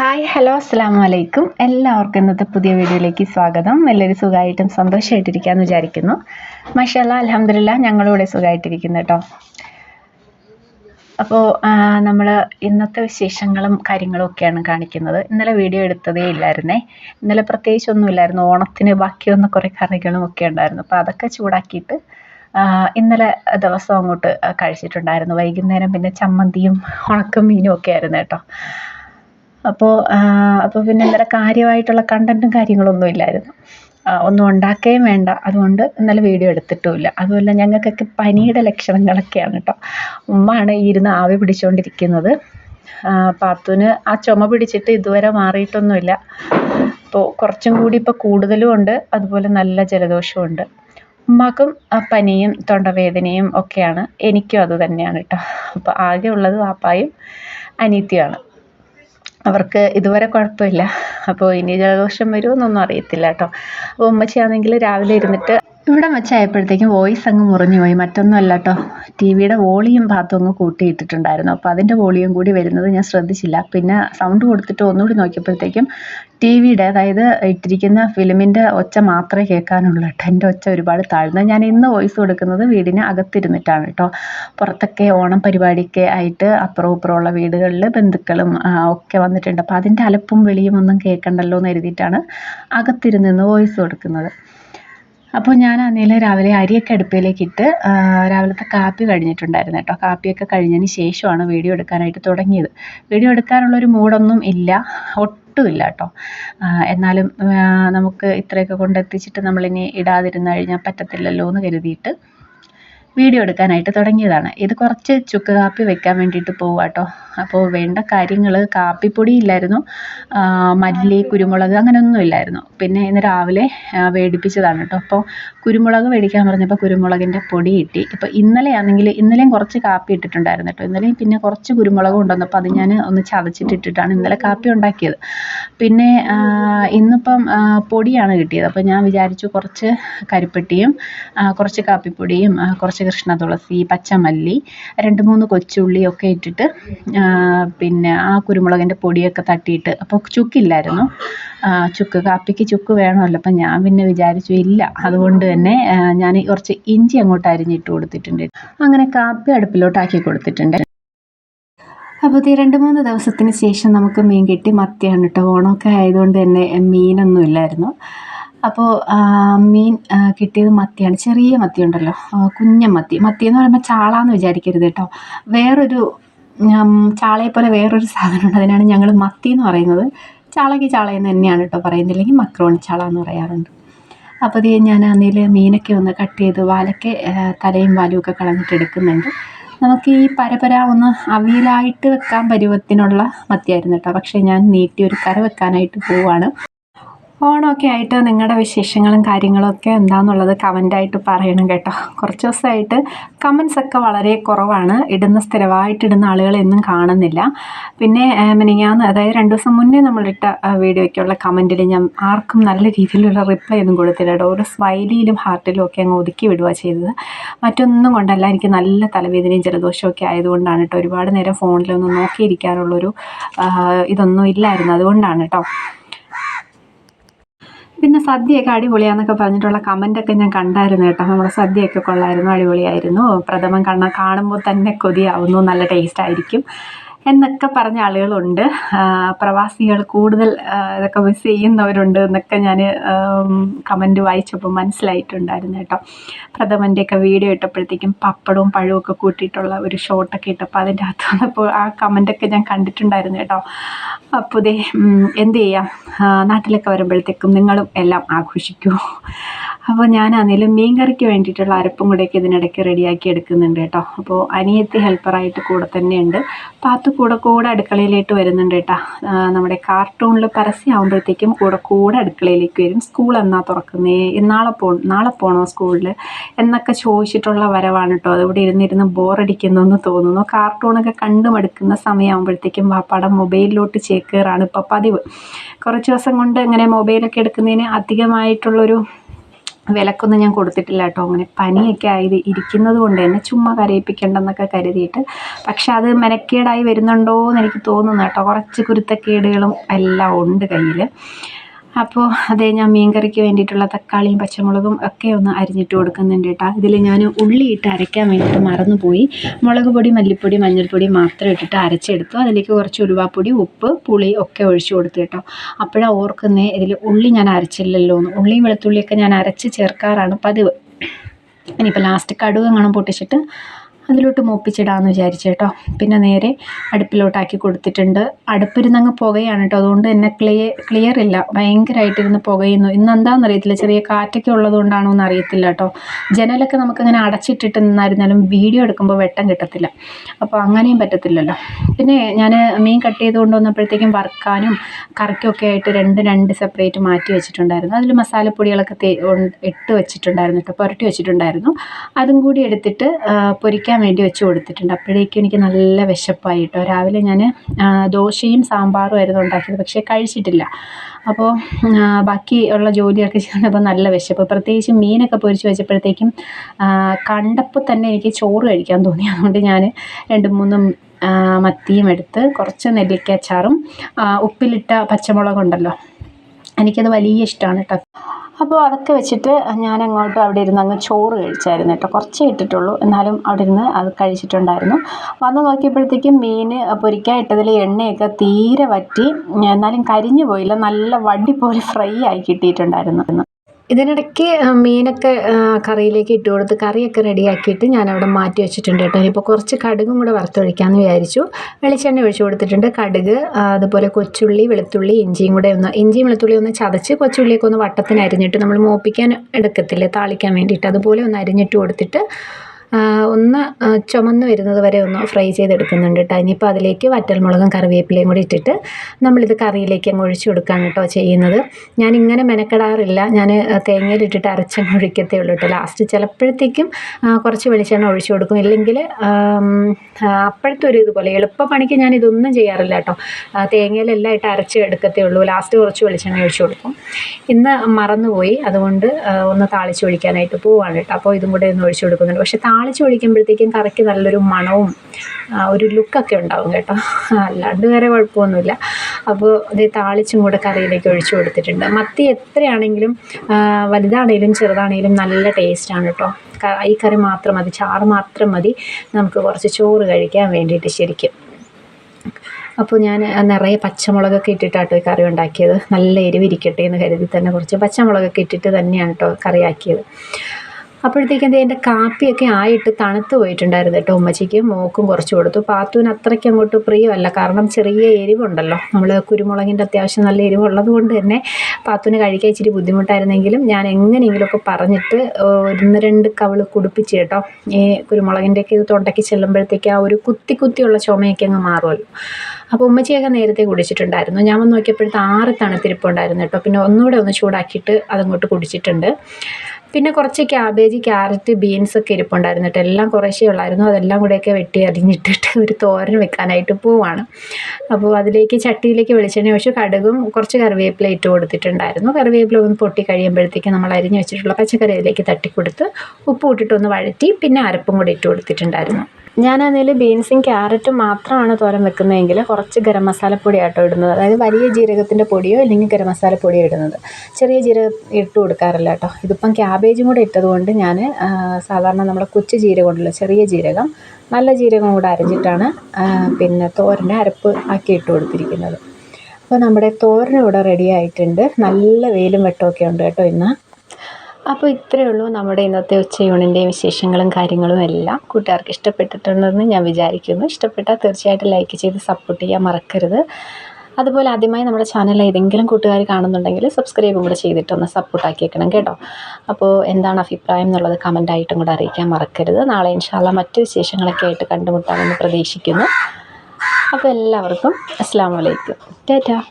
Hi hello അസ്സാം വലൈക്കും എല്ലാവർക്കും ഇന്നത്തെ പുതിയ വീഡിയോയിലേക്ക് സ്വാഗതം. എല്ലാവരും സുഖമായിട്ടും സന്തോഷമായിട്ടിരിക്കാമെന്ന് വിചാരിക്കുന്നു. മഷാല അലഹമില്ല ഞങ്ങളിവിടെ സുഖമായിട്ടിരിക്കുന്നു കേട്ടോ. അപ്പോൾ നമ്മൾ ഇന്നത്തെ വിശേഷങ്ങളും കാര്യങ്ങളും ഒക്കെയാണ് കാണിക്കുന്നത്. ഇന്നലെ വീഡിയോ എടുത്തതേ ഇല്ലായിരുന്നേ. ഇന്നലെ പ്രത്യേകിച്ചൊന്നുമില്ലായിരുന്നു ഓണത്തിന് ബാക്കി വന്ന കുറേ കറികളും ഒക്കെ ഉണ്ടായിരുന്നു. അപ്പോൾ അതൊക്കെ ചൂടാക്കിയിട്ട് ഇന്നലെ ദിവസം അങ്ങോട്ട് കഴിച്ചിട്ടുണ്ടായിരുന്നു. വൈകുന്നേരം പിന്നെ ചമ്മന്തിയും ഉണക്കമീനും ഒക്കെ ആയിരുന്നു കേട്ടോ. അപ്പോൾ അപ്പോൾ പിന്നെ അന്നേരം കാര്യമായിട്ടുള്ള കണ്ടന്റും കാര്യങ്ങളൊന്നും ഇല്ലായിരുന്നു. ഒന്നും ഉണ്ടാക്കുകയും വേണ്ട. അതുകൊണ്ട് ഇന്നലെ വീഡിയോ എടുത്തിട്ടുമില്ല. അതുമല്ല ഞങ്ങൾക്കൊക്കെ പനിയുടെ ലക്ഷണങ്ങളൊക്കെയാണ് കേട്ടോ. ഉമ്മയാണ് ഈ ഇരുന്ന് ആവി പിടിച്ചുകൊണ്ടിരിക്കുന്നത് പാത്തുവിന് ആ ചുമ പിടിച്ചിട്ട് ഇതുവരെ മാറിയിട്ടൊന്നുമില്ല. അപ്പോൾ കുറച്ചും കൂടി ഇപ്പോൾ കൂടുതലും ഉണ്ട്. അതുപോലെ നല്ല ജലദോഷവും ഉണ്ട്. ഉമ്മാക്കും പനിയും തൊണ്ടവേദനയും ഒക്കെയാണ്. എനിക്കും അത് തന്നെയാണ് കേട്ടോ. അപ്പോൾ ആകെ ഉള്ളത് വാപ്പായും അനീത്തിയുമാണ് അവർക്ക് ഇതുവരെ കുഴപ്പമില്ല. അപ്പോൾ ഇനി ജലദോഷം വരുമോ എന്നൊന്നും അറിയത്തില്ല കേട്ടോ. അപ്പോൾ ഉമ്മച്ചിയാണെങ്കിൽ രാവിലെ ഇരുന്നിട്ട് ഇവിടെ വെച്ചായപ്പോഴത്തേക്കും വോയിസ് അങ്ങ് മുറിഞ്ഞു പോയി. മറ്റൊന്നുമല്ല കേട്ടോ ടി വിയുടെ വോളിയം ഭാഗത്തും അങ്ങ് കൂട്ടിയിട്ടിട്ടുണ്ടായിരുന്നു. അപ്പോൾ അതിന്റെ വോളിയം കൂടി വരുന്നത് ഞാൻ ശ്രദ്ധിച്ചില്ല. പിന്നെ സൗണ്ട് കൊടുത്തിട്ട് ഒന്നുകൂടി നോക്കിയപ്പോഴത്തേക്കും ടി വിയുടെ അതായത് ഇട്ടിരിക്കുന്ന ഫിലിമിന്റെ ഒച്ച മാത്രമേ കേൾക്കാനുള്ളൂ കേട്ടോ എന്റെ ഒച്ച ഒരുപാട് താഴ്ന്നു. ഞാൻ ഇന്ന് വോയിസ് കൊടുക്കുന്നത് വീടിന് അകത്തിരുന്നിട്ടാണ് കേട്ടോ പുറത്തൊക്കെ ഓണം പരിപാടിയൊക്കെ ആയിട്ട് അപ്പുറവും ഇപ്പുറമുള്ള വീടുകളിൽ ബന്ധുക്കളും ഒക്കെ വന്നിട്ടുണ്ട്. അപ്പോൾ അതിന്റെ അലപ്പും വെളിയും ഒന്നും കേൾക്കണ്ടല്ലോ എന്ന് കരുതിയിട്ടാണ് അകത്തിരുന്ന് വോയിസ് കൊടുക്കുന്നത്. അപ്പോൾ ഞാൻ അന്നേരം രാവിലെ അരിയൊക്കെ അടുപ്പിലേക്ക് ഇട്ട് ആ, രാവിലത്തെ കാപ്പി കഴിഞ്ഞിട്ടുണ്ടായിരുന്നു കേട്ടോ. കാപ്പിയൊക്കെ കഴിഞ്ഞതിന് ശേഷമാണ് വീഡിയോ എടുക്കാനായിട്ട് തുടങ്ങിയത്. വീഡിയോ എടുക്കാനുള്ളൊരു മൂഡൊന്നും ഇല്ല ഒട്ടുമില്ല കേട്ടോ. എന്നാലും നമുക്ക് ഇത്രയൊക്കെ കൊണ്ടെത്തിച്ചിട്ട് നമ്മളിനി ഇടാതിരുന്ന് കഴിഞ്ഞാൽ പറ്റത്തില്ലല്ലോ എന്ന് കരുതിയിട്ട് വീഡിയോ എടുക്കാനായിട്ട് തുടങ്ങിയതാണ്. ഇത് കുറച്ച് ചുക്ക് കാപ്പി വെക്കാൻ വേണ്ടിയിട്ട് പോവാട്ടോ അപ്പോൾ വേണ്ട കാര്യങ്ങൾ കാപ്പിപ്പൊടി ഇല്ലായിരുന്നു. മല്ലി കുരുമുളക് അങ്ങനെയൊന്നും ഇല്ലായിരുന്നു. പിന്നെ ഇന്ന് രാവിലെ വേടിപ്പിച്ചതാണ് കേട്ടോ അപ്പോൾ കുരുമുളക് മേടിക്കാൻ പറഞ്ഞപ്പോൾ കുരുമുളകിന്റെ പൊടി കിട്ടി. ഇപ്പോൾ ഇന്നലെയാണെങ്കിൽ ഇന്നലെയും കുറച്ച് കാപ്പി ഇട്ടിട്ടുണ്ടായിരുന്നു കേട്ടോ ഇന്നലെയും പിന്നെ കുറച്ച് കുരുമുളക് കൊണ്ടുവന്നപ്പോൾ അത് ഞാൻ ഒന്ന് ചതച്ചിട്ടിട്ടിട്ടാണ് ഇന്നലെ കാപ്പി ഉണ്ടാക്കിയത്. പിന്നെ ഇന്നിപ്പം പൊടിയാണ് കിട്ടിയത്. അപ്പോൾ ഞാൻ വിചാരിച്ചു കുറച്ച് കരിപ്പെട്ടിയും കുറച്ച് കാപ്പിപ്പൊടിയും കുറച്ച് കൃഷ്ണ തുളസി പച്ചമല്ലി രണ്ട് മൂന്ന് കൊച്ചുള്ളിയൊക്കെ ഇട്ടിട്ട് പിന്നെ ആ കുരുമുളകിന്റെ പൊടിയൊക്കെ തട്ടിയിട്ട് അപ്പോൾ ചുക്കില്ലായിരുന്നു. ചുക്ക് കാപ്പിക്ക് ചുക്ക് വേണമല്ലോ. അപ്പം ഞാൻ പിന്നെ വിചാരിച്ചു ഇല്ല. അതുകൊണ്ട് തന്നെ ഞാൻ കുറച്ച് ഇഞ്ചി അങ്ങോട്ട് അരിഞ്ഞിട്ട് കൊടുത്തിട്ടുണ്ട്. അങ്ങനെ കാപ്പി അടുപ്പിലോട്ടാക്കി കൊടുത്തിട്ടുണ്ട്. അപ്പോൾ ഈ രണ്ട് മൂന്ന് ദിവസത്തിന് ശേഷം നമുക്ക് മീൻ കിട്ടി. മത്തിയാണ് കേട്ടോ. ഓണമൊക്കെ ആയതുകൊണ്ട് തന്നെ മീനൊന്നും ഇല്ലായിരുന്നു. അപ്പോൾ മീൻ കിട്ടിയത് മത്തിയാണ്. ചെറിയ മത്തി ഉണ്ടല്ലോ കുഞ്ഞ മത്തി. മത്തി എന്ന് പറയുമ്പോൾ ചാളാന്ന് വിചാരിക്കരുത് കേട്ടോ. വേറൊരു ഉം, ചാളയെ പോലെ വേറൊരു സാധനമുണ്ട്. അതിനാണ് ഞങ്ങൾ മത്തി എന്ന് പറയുന്നത്. ചാളയ്ക്ക് ചാളയെന്ന് തന്നെയാണ് കേട്ടോ പറയുന്നത്. ഇല്ലെങ്കിൽ മക്രോണി ചാള എന്ന് പറയാറുണ്ട്. അപ്പോൾ ഇത് ഞാൻ അതിൽ മീനൊക്കെ ഒന്ന് കട്ട് ചെയ്ത് വാലൊക്കെ തലയും വാലും ഒക്കെ കളഞ്ഞിട്ട് എടുക്കുന്നുണ്ട്. നമുക്ക് ഈ പരപര ഒന്ന് അവിയലായിട്ട് വെക്കാൻ പരുവത്തിനുള്ള മത്തിയായിരുന്നു കേട്ടോ. പക്ഷേ ഞാൻ നീട്ടി ഒരു കറി വെക്കാനായിട്ട് പോവാണ്. ഓണമൊക്കെ ആയിട്ട് നിങ്ങളുടെ വിശേഷങ്ങളും കാര്യങ്ങളും ഒക്കെ എന്താണെന്നുള്ളത് കമന്റായിട്ട് പറയണം കേട്ടോ. കുറച്ച് ദിവസമായിട്ട് കമൻസ് ഒക്കെ വളരെ കുറവാണ്. ഇടുന്ന സ്ഥിരമായിട്ട് ഇടുന്ന കാണുന്നില്ല. പിന്നെ മിനിങ്ങാന്ന് അതായത് രണ്ട് ദിവസം മുന്നേ നമ്മളിട്ട വീഡിയോയ്ക്കുള്ള കമന്റിൽ ഞാൻ ആർക്കും നല്ല രീതിയിലുള്ള റിപ്ലൈ ഒന്നും കൊടുത്തില്ല കേട്ടോ. ഒരു സ്മൈലിയിലും ഹാർട്ടിലും ഒക്കെ അങ്ങ് ഒതുക്കി വിടുക ചെയ്തത്. മറ്റൊന്നും കൊണ്ടല്ല എനിക്ക് നല്ല തലവേദനയും ജലദോഷവും ഒക്കെ ആയതുകൊണ്ടാണ് കേട്ടോ. ഒരുപാട് നേരം ഫോണിലൊന്നും നോക്കിയിരിക്കാനുള്ളൊരു ഇതൊന്നും ഇല്ലായിരുന്നു. അതുകൊണ്ടാണ് കേട്ടോ. പിന്നെ സദ്യയൊക്കെ അടിപൊളിയാന്നൊക്കെ പറഞ്ഞിട്ടുള്ള കമന്റൊക്കെ ഞാൻ കണ്ടായിരുന്നു കേട്ടോ. നമ്മുടെ സദ്യയൊക്കെ കൊള്ളായിരുന്നു അടിപൊളിയായിരുന്നു. പ്രഥമൻ കണ്ണ കാണുമ്പോൾ തന്നെ കൊതിയാവുന്നു നല്ല ടേസ്റ്റ് ആയിരിക്കും. എന്നൊക്കെ പറഞ്ഞ ആളുകളുണ്ട്. പ്രവാസികൾ കൂടുതൽ ഇതൊക്കെ മിസ് ചെയ്യുന്നവരുണ്ട് എന്നൊക്കെ ഞാൻ കമന്റ് വായിച്ചപ്പോൾ മനസ്സിലായിട്ടുണ്ടായിരുന്നു കേട്ടോ. പ്രഥമന്റെയൊക്കെ വീഡിയോ ഇട്ടപ്പോഴത്തേക്കും പപ്പടവും പഴവും ഒക്കെ കൂട്ടിയിട്ടുള്ള ഒരു ഷോട്ടൊക്കെ ഇട്ടപ്പോൾ അതിന്റെ അകത്ത് വന്നപ്പോൾ ആ കമന്റൊക്കെ ഞാൻ കണ്ടിട്ടുണ്ടായിരുന്നു കേട്ടോ. അപ്പോൾ ഇതേ എന്ത് ചെയ്യാം? നാട്ടിലൊക്കെ വരുമ്പോഴത്തേക്കും നിങ്ങളും എല്ലാം ആഘോഷിക്കൂ. അപ്പോൾ ഞാൻ ഞാനാണെങ്കിലും മീൻ കറിക്ക് വേണ്ടിയിട്ടുള്ള അരപ്പും കൂടെയൊക്കെ ഇതിനിടയ്ക്ക് റെഡിയാക്കി എടുക്കുന്നുണ്ട് കേട്ടോ. അപ്പോൾ അനിയത്തി ഹെൽപ്പറായിട്ട് കൂടെ തന്നെയുണ്ട്. പാത്തു കൂടെ കൂടെ അടുക്കളയിലേക്ക് വരുന്നുണ്ട് കേട്ടോ. നമ്മുടെ കാർട്ടൂണിൽ പരസ്യമാകുമ്പോഴത്തേക്കും കൂടെ കൂടെ അടുക്കളയിലേക്ക് വരും. സ്കൂൾ എന്നാ തുറക്കുന്നേ? നാളെ പോ നാളെ പോകണോ സ്കൂളിൽ എന്നൊക്കെ ചോദിച്ചിട്ടുള്ള വരവാണ് കേട്ടോ. അതിവിടെ ഇരുന്നിരുന്ന് ബോറടിക്കുന്നു എന്ന് തോന്നുന്നു. കാർട്ടൂണൊക്കെ കണ്ടു മടുക്കുന്ന സമയമാകുമ്പോഴത്തേക്കും വാപ്പാടെ മൊബൈലിലോട്ട് ചേക്കേറാണ് ഇപ്പോൾ പതിവ്. കുറച്ച് ദിവസം കൊണ്ട് ഇങ്ങനെ മൊബൈലൊക്കെ എടുക്കുന്നതിന് അധികമായിട്ടുള്ളൊരു വിലക്കൊന്നും ഞാൻ കൊടുത്തിട്ടില്ല കേട്ടോ. അങ്ങനെ പനിയൊക്കെ ആയത് ഇരിക്കുന്നത് കൊണ്ട് തന്നെ ചുമ്മാ കരയിപ്പിക്കണ്ടെന്നൊക്കെ കരുതിയിട്ട്. പക്ഷെ അത് മെനക്കേടായി വരുന്നുണ്ടോ എന്ന് എനിക്ക് തോന്നുന്നു കേട്ടോ. കുറച്ച് കുരുത്തക്കേടുകളും എല്ലാം ഉണ്ട് കയ്യിൽ അപ്പോൾ അതേ ഞാൻ മീൻകറിക്ക് വേണ്ടിയിട്ടുള്ള തക്കാളിയും പച്ചമുളകും ഒക്കെ ഒന്ന് അരിഞ്ഞിട്ട് കൊടുക്കുന്നുണ്ട് കേട്ടോ. ഇതിൽ ഞാൻ ഉള്ളി ഇട്ട് അരയ്ക്കാൻ വേണ്ടിയിട്ട് മറന്നുപോയി. മുളക് പൊടി മല്ലിപ്പൊടി മഞ്ഞൾപ്പൊടി മാത്രം ഇട്ടിട്ട് അരച്ചെടുത്തു. അതിലേക്ക് കുറച്ച് ഉലുവാപ്പൊടി ഉപ്പ് പുളി ഒക്കെ ഒഴിച്ചു കൊടുത്തു കേട്ടോ. അപ്പോഴാണ് ഓർക്കുന്നേ ഇതിൽ ഉള്ളി ഞാൻ അരച്ചില്ലല്ലോ എന്ന്. ഉള്ളിയും വെളുത്തുള്ളിയൊക്കെ ഞാൻ അരച്ച് ചേർക്കാറാണ് പതിവ്. ഇനിയിപ്പോൾ ലാസ്റ്റ് കടുക് പൊട്ടിച്ചിട്ട് അതിലോട്ട് മൂപ്പിച്ചിടാമെന്ന് വിചാരിച്ചു കേട്ടോ. പിന്നെ നേരെ അടുപ്പിലോട്ടാക്കി കൊടുത്തിട്ടുണ്ട്. അടുപ്പിരുന്നങ്ങ് പുകയാണ് കേട്ടോ. അതുകൊണ്ട് തന്നെ ക്ലിയർ ക്ലിയർ ഇല്ല. ഭയങ്കരമായിട്ടിരുന്ന് പുകയുന്നു. ഇന്ന് എന്താണെന്ന് അറിയത്തില്ല ചെറിയ കാറ്റൊക്കെ ഉള്ളത് കൊണ്ടാണോ എന്ന് അറിയത്തില്ല കേട്ടോ. ജനലൊക്കെ നമുക്കങ്ങനെ അടച്ചിട്ടിട്ട് നിന്നായിരുന്നാലും വീഡിയോ എടുക്കുമ്പോൾ വെട്ടം കിട്ടത്തില്ല. അപ്പോൾ അങ്ങനെയും പറ്റത്തില്ലല്ലോ. പിന്നെ ഞാൻ മീൻ കട്ട് ചെയ്ത് കൊണ്ടുവന്നപ്പോഴത്തേക്കും വറുക്കാനും കറിക്കൊക്കെ ആയിട്ട് രണ്ട് രണ്ട് സെപ്പറേറ്റ് മാറ്റി വെച്ചിട്ടുണ്ടായിരുന്നു. അതിൽ മസാലപ്പൊടികളൊക്കെ ഇട്ട് വെച്ചിട്ടുണ്ടായിരുന്നു കേട്ടോ. പുരട്ടി വെച്ചിട്ടുണ്ടായിരുന്നു. അതും കൂടി എടുത്തിട്ട് പൊരിക്കാൻ വേണ്ടി വെച്ച് കൊടുത്തിട്ടുണ്ട്. അപ്പോഴേക്കും എനിക്ക് നല്ല വിശപ്പായി കേട്ടോ രാവിലെ ഞാൻ ദോശയും സാമ്പാറും ആയിരുന്നു ഉണ്ടാക്കിയത് പക്ഷേ കഴിച്ചിട്ടില്ല. അപ്പോൾ ബാക്കി ഉള്ള ജോലിയൊക്കെ ചെയ്തപ്പോൾ നല്ല വിശപ്പ്. പ്രത്യേകിച്ച് മീനൊക്കെ പൊരിച്ച് വെച്ചപ്പോഴത്തേക്കും കണ്ടപ്പോൾ തന്നെ എനിക്ക് ചോറ് കഴിക്കാൻ തോന്നി. അതുകൊണ്ട് ഞാൻ രണ്ട് മൂന്നും മത്തിയും എടുത്ത് കുറച്ച് നെല്ലിക്ക അച്ചാറും ആ, ഉപ്പിലിട്ട പച്ചമുളകുണ്ടല്ലോ. എനിക്കത് വലിയ ഇഷ്ടമാണ് കേട്ടോ അപ്പോൾ അതൊക്കെ വെച്ചിട്ട് ഞാൻ അങ്ങോട്ട് അവിടെ ഇരുന്ന് അങ്ങ് ചോറ് കഴിച്ചായിരുന്നു കേട്ടോ. കുറച്ചേ ഇട്ടിട്ടുള്ളൂ. എന്നാലും അവിടെ ഇരുന്ന് അത് കഴിച്ചിട്ടുണ്ടായിരുന്നു. വന്ന് നോക്കിയപ്പോഴത്തേക്കും മീൻ പൊരിക്കാൻ ഇട്ടതിൽ എണ്ണയൊക്കെ തീരെ വറ്റി. എന്നാലും കരിഞ്ഞു പോയില്ല. നല്ല വടി പോലെ ഫ്രൈ ആയി കിട്ടിയിട്ടുണ്ടായിരുന്നു. ഇതിനിടയ്ക്ക് മീനൊക്കെ കറിയിലേക്ക് ഇട്ട് കൊടുത്ത് കറിയൊക്കെ റെഡിയാക്കിയിട്ട് ഞാനവിടെ മാറ്റി വെച്ചിട്ടുണ്ട് കേട്ടോ. ഇനിയിപ്പോൾ കുറച്ച് കടുകും കൂടെ വറുത്തൊഴിക്കാമെന്ന് വിചാരിച്ചു. വെളിച്ചെണ്ണ ഒഴിച്ചു കൊടുത്തിട്ടുണ്ട്. കടുക് അതുപോലെ കൊച്ചുള്ളി വെളുത്തുള്ളി ഇഞ്ചിയും കൂടെ ഒന്ന് ഇഞ്ചിയും വെളുത്തുള്ളി ഒന്ന് ചതച്ച് കൊച്ചുള്ളിയൊക്കെ ഒന്ന് വട്ടത്തിന് അരിഞ്ഞിട്ട് നമ്മൾ മൂപ്പിക്കാൻ എടുക്കത്തില്ലേ താളിക്കാൻ വേണ്ടിയിട്ട്. അതുപോലെ ഒന്ന് അരിഞ്ഞിട്ട് കൊടുത്തിട്ട് ഒന്ന് ചുമന്ന് വരുന്നത് വരെ ഒന്ന് ഫ്രൈ ചെയ്തെടുക്കുന്നുണ്ട് കേട്ടോ. ഇനിയിപ്പോൾ അതിലേക്ക് വറ്റൽമുളകും കറിവേപ്പിലയും കൂടി ഇട്ടിട്ട് നമ്മളിത് കറിയിലേക്ക് അങ്ങ് ഒഴിച്ചു കൊടുക്കുകയാണ് കേട്ടോ ചെയ്യുന്നത്. ഞാൻ ഇങ്ങനെ മെനക്കെടാറില്ല ഞാൻ തേങ്ങയിലിട്ടിട്ട് അരച്ചങ്ങ് ഒഴിക്കത്തേ ഉള്ളൂ കേട്ടോ. ലാസ്റ്റ് ചിലപ്പോഴത്തേക്കും കുറച്ച് വെളിച്ചെണ്ണ ഒഴിച്ചു കൊടുക്കും. ഇല്ലെങ്കിൽ അപ്പോഴത്തെ ഒരു ഇതുപോലെ എളുപ്പ പണിക്ക് ഞാൻ ഇതൊന്നും ചെയ്യാറില്ല കേട്ടോ. തേങ്ങയിലെല്ലാം ഇട്ട് അരച്ച് എടുക്കത്തേ ഉള്ളൂ. ലാസ്റ്റ് കുറച്ച് വെളിച്ചെണ്ണ ഒഴിച്ചു കൊടുക്കും. ഇന്ന് മറന്നുപോയി. അതുകൊണ്ട് ഒന്ന് താളിച്ച് ഒഴിക്കാനായിട്ട് പോവാണ് കേട്ടോ. അപ്പോൾ ഇതും കൂടെ ഒന്ന് ഒഴിച്ചു കൊടുക്കുന്നുണ്ട്. പക്ഷേ ഒഴിക്കുമ്പോഴത്തേക്കും കറിക്ക് നല്ലൊരു മണവും ഒരു ലുക്കൊക്കെ ഉണ്ടാവും കേട്ടോ. അല്ലാണ്ട് വേറെ കുഴപ്പമൊന്നുമില്ല. അപ്പോൾ ഇത് താളിച്ചും കൂടെ കറിയിലേക്ക് ഒഴിച്ചു കൊടുത്തിട്ടുണ്ട്. മത്തി എത്രയാണെങ്കിലും വലുതാണെങ്കിലും ചെറുതാണെങ്കിലും നല്ല ടേസ്റ്റാണ് കേട്ടോ. ഈ കറി മാത്രം മതി ചാറ് മാത്രം മതി. നമുക്ക് കുറച്ച് ചോറ് കഴിക്കാൻ വേണ്ടിയിട്ട് ശരിക്കും. അപ്പോൾ ഞാൻ നിറയെ പച്ചമുളകൊക്കെ ഇട്ടിട്ടാട്ടോ ഈ കറി ഉണ്ടാക്കിയത്. നല്ല എരിവിരിക്കട്ടെ എന്ന് കരുതി തന്നെ കുറച്ച് പച്ചമുളകൊക്കെ ഇട്ടിട്ട് തന്നെയാണ് കേട്ടോ കറിയാക്കിയത്. അപ്പോഴത്തേക്കും എന്റെ കാപ്പിയൊക്കെ ആയിട്ട് തണുത്ത് പോയിട്ടുണ്ടായിരുന്നു കേട്ടോ ഉമ്മച്ചിക്ക്. മോക്കും കുറച്ച് കൊടുത്തു. പാത്തുവിന് അത്രയ്ക്ക് അങ്ങോട്ട് പ്രിയമല്ല. കാരണം ചെറിയ എരിവുണ്ടല്ലോ. നമ്മൾ കുരുമുളകിന്റെ അത്യാവശ്യം നല്ല എരിവുള്ളത് കൊണ്ട് തന്നെ പാത്തുവിന് കഴിക്കാൻ ഇച്ചിരി ബുദ്ധിമുട്ടായിരുന്നെങ്കിലും ഞാൻ എങ്ങനെയെങ്കിലുമൊക്കെ പറഞ്ഞിട്ട് ഒന്ന് രണ്ട് കവിൾ കുടിപ്പിച്ച് കേട്ടോ. ഈ കുരുമുളകിന്റെയൊക്കെ ഇത് തൊണ്ടയ്ക്ക് ചെല്ലുമ്പോഴത്തേക്ക് ആ ഒരു കുത്തി കുത്തിയുള്ള ചുമയൊക്കെ അങ്ങ് മാറുമല്ലോ. അപ്പോൾ ഉമ്മച്ചിയൊക്കെ നേരത്തെ കുടിച്ചിട്ടുണ്ടായിരുന്നു. ഞാൻ വന്ന് നോക്കിയപ്പോഴത്തെ ആറ് തണുത്തിരിപ്പുണ്ടായിരുന്നു കേട്ടോ. പിന്നെ ഒന്നുകൂടെ ഒന്ന് ചൂടാക്കിയിട്ട് അതങ്ങോട്ട് കുടിച്ചിട്ടുണ്ട്. പിന്നെ കുറച്ച് ക്യാബേജ് ക്യാരറ്റ് ബീൻസ് ഒക്കെ ഇരിപ്പുണ്ടായിരുന്നു കേട്ടോ. എല്ലാം കുറേശ്ശേ ഉള്ളായിരുന്നു. അതെല്ലാം കൂടെയൊക്കെ വെട്ടി അരിഞ്ഞിട്ടിട്ട് ഒരു തോരൻ വെക്കാനായിട്ട് പോവാണ്. അപ്പോൾ അതിലേക്ക് ചട്ടിയിലേക്ക് വെളിച്ചെണ്ണ ഒഴിച്ച് കടുകും കുറച്ച് കറിവേപ്പില ഇട്ട് കൊടുത്തിട്ടുണ്ടായിരുന്നു. കറിവേപ്പില ഒന്ന് പൊട്ടി കഴിയുമ്പോഴത്തേക്ക് നമ്മൾ അരിഞ്ഞ് വെച്ചിട്ടുള്ള പച്ചക്കറി അതിലേക്ക് തട്ടിക്കൊടുത്ത് ഉപ്പ് ഇട്ടിട്ടൊന്ന് വഴറ്റി പിന്നെ അരപ്പും കൂടി ഇട്ട് കൊടുത്തിട്ടുണ്ടായിരുന്നു. അതിൽ ബീൻസും ക്യാരറ്റും മാത്രമാണ് തോരൻ വെക്കുന്നതെങ്കിൽ കുറച്ച് ഗരം മസാലപ്പൊടി ആട്ടോ ഇടുന്നത്. അതായത് വലിയ ജീരകത്തിന്റെ പൊടിയോ അല്ലെങ്കിൽ ഗരം മസാലപ്പൊടിയോ ഇടുന്നത്. ചെറിയ ജീരകം ഇട്ട് കൊടുക്കാറില്ല കേട്ടോ. ഇതിപ്പം ക്യാബേജും കൂടെ ഇട്ടതുകൊണ്ട് ഞാൻ സാധാരണ നമ്മുടെ കൊച്ചു ജീരകം ഉണ്ടല്ലോ ചെറിയ ജീരകം നല്ല ജീരകം കൂടെ അരഞ്ഞിട്ടാണ് പിന്നെ തോരന്റെ അരപ്പ് ആക്കി ഇട്ട് കൊടുത്തിരിക്കുന്നത്. അപ്പോൾ നമ്മുടെ തോരൻ ഇവിടെ റെഡി ആയിട്ടുണ്ട്. നല്ല വെയിലും വെട്ടമൊക്കെ ഉണ്ട് കേട്ടോ ഇന്ന്. അപ്പോൾ ഇത്രയേ ഉള്ളൂ നമ്മുടെ ഇന്നത്തെ ഉച്ചയൂണിന്റെ വിശേഷങ്ങളും കാര്യങ്ങളും എല്ലാം. കൂട്ടുകാർക്ക് ഇഷ്ടപ്പെട്ടിട്ടുണ്ടെന്ന് ഞാൻ വിചാരിക്കുന്നു. ഇഷ്ടപ്പെട്ടാൽ തീർച്ചയായിട്ടും ലൈക്ക് ചെയ്ത് സപ്പോർട്ട് ചെയ്യാൻ മറക്കരുത്. അതുപോലെ ആദ്യമായി നമ്മുടെ ചാനൽ ഏതെങ്കിലും കൂട്ടുകാർ കാണുന്നുണ്ടെങ്കിൽ സബ്സ്ക്രൈബും കൂടെ ചെയ്തിട്ടൊന്ന് സപ്പോർട്ട് ആക്കിയേക്കണം കേട്ടോ. അപ്പോൾ എന്താണ് അഭിപ്രായം എന്നുള്ളത് കമന്റായിട്ടും കൂടെ അറിയിക്കാൻ മറക്കരുത്. നാളെ ഇൻഷാല്ല മറ്റു വിശേഷങ്ങളൊക്കെ ആയിട്ട് കണ്ടുമുട്ടാമെന്ന് പ്രതീക്ഷിക്കുന്നു. അപ്പോൾ എല്ലാവർക്കും അസ്സാം വലൈക്കും ടാറ്റാ.